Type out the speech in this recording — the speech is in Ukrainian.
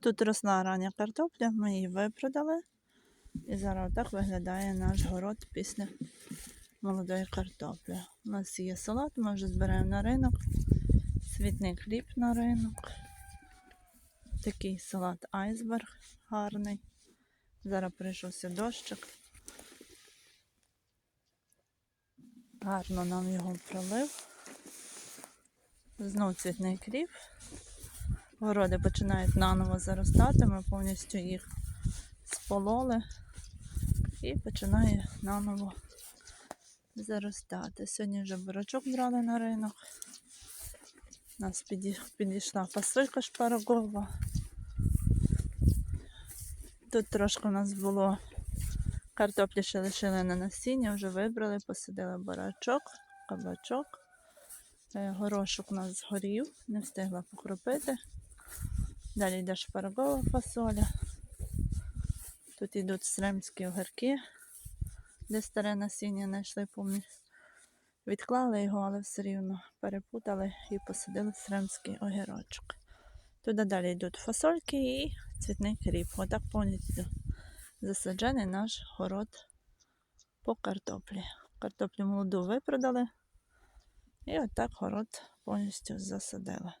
Тут росла рання картопля, ми її випродали. І зараз так виглядає наш город після молодої картоплі. У нас є салат, ми вже збираємо на ринок. Світний хліб на ринок. Такий салат айсберг гарний. Зараз прийшовся дощик. Гарно нам його пролив. Знов цвітний кріп. Городи починають наново заростати, ми повністю їх спололи і починає наново заростати. Сьогодні вже бурачок брали на ринок. У нас підійшла фасолька шпарагова. Тут трошки у нас було картоплі, ще лишили на насіння, вже вибрали, посадили бурачок, кабачок. Е, Горошок у нас згорів, не встигла покропити. Далі йде шпаргова фасоля. Тут йдуть сремські огірки, де старе насіння знайшли, помню. Відклали його, але все рівно перепутали і посадили сремський огірочок. Туди далі йдуть фасольки і цвітний кріп. Отак повністю засаджений наш город по картоплі. Картоплю молоду випродали. І отак город повністю засадили.